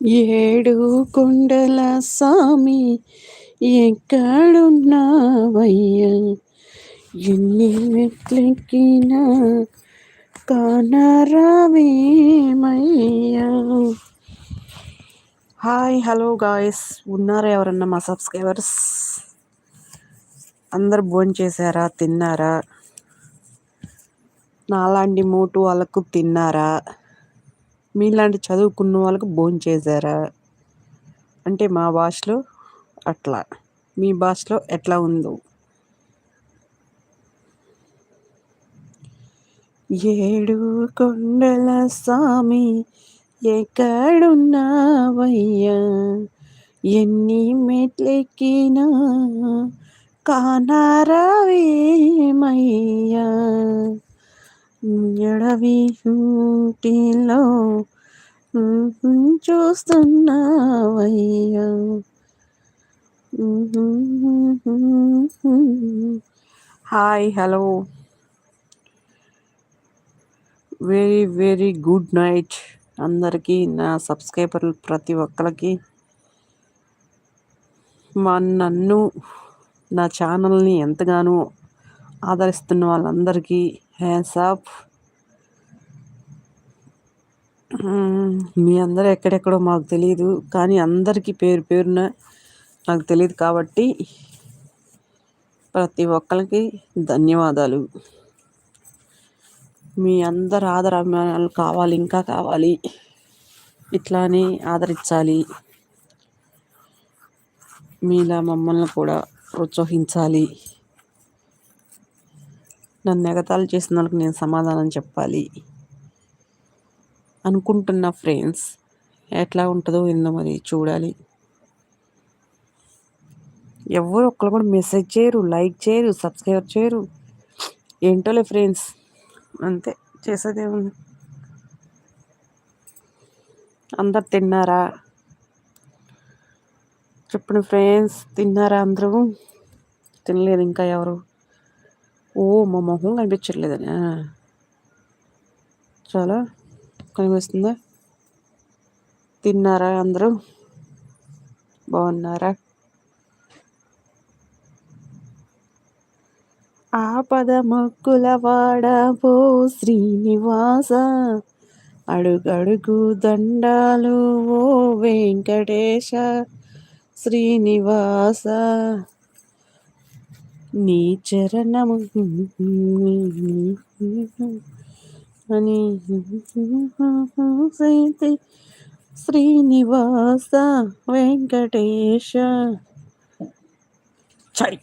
ఏడు కొండల స్వామి ఎక్కడున్నావయ్యా? ఎన్ని మెట్లెక్కినా కానరావేమయ్యా? Hi hello guys. ఉన్నారా ఎవరన్నా మా సబ్స్క్రైబర్స్? అందరు భోజనం చేశారా? తిన్నారా? నాలాంటి మోటు వాళ్ళకు తిన్నారా? మీలాంటి చదువుకున్న వాళ్ళకు భోజనం చేశారా? అంటే మా భాషలో అట్లా. మీ భాషలో ఎట్లా ఉందో. ఏడు కొండల స్వామి ఎక్కడున్నావయ్యా? ఎన్ని మెట్లెక్కినా కానారావేమయ్యా? ఎడవి ఇంటిలో చూస్తున్నావయ్యా. Hi hello. Very very good night అందరికీ నా సబ్స్క్రైబర్లు ప్రతి ఒక్కరికి. మా నన్ను నా ఛానల్ని ఎంతగానో ఆదరిస్తున్న వాళ్ళందరికీ హ్యాండ్స్ ఆఫ్ మీ అందరూ ఎక్కడెక్కడో మాకు తెలియదు కానీ అందరికీ పేరు పేరున నాకు తెలియదు కాబట్టి ప్రతి ఒక్కరికి ధన్యవాదాలు. మీ అందరు ఆదర అభిమానాలు కావాలి ఇంకా కావాలి. ఇట్లానే ఆదరించాలి. మీలా మమ్మల్ని కూడా ప్రోత్సహించాలి. నన్ను ఎగతాళి చేసిన వాళ్ళకి నేను సమాధానం చెప్పాలి అనుకుంటున్న ఫ్రెండ్స్ ఎట్లా ఉంటుందో ఏందో మరి చూడాలి. ఎవరు ఒక్కరు కూడా మెసేజ్ చేయరు లైక్ చేయరు సబ్స్క్రైబ్ చేయరు. ఏంటోలే ఫ్రెండ్స్ అంతే చేసేదేముంది అందరు తిన్నారా? చెప్పండి ఫ్రెండ్స్ తిన్నారా అందరూ? తినలేదు ఇంకా ఎవరు? ఓ మా మొహం కనిపించట్లేదని. చాలా కనిపిస్తుందా? తిన్నారా అందరూ? బాగున్నారా? ఆపద మొక్కుల వాడపో శ్రీనివాస. అడుగడుగు దండాలు ఓ వెంకటేశ. శ్రీనివాస. నీ చరణము అని శ్రీనివాస వెంకటేశ చై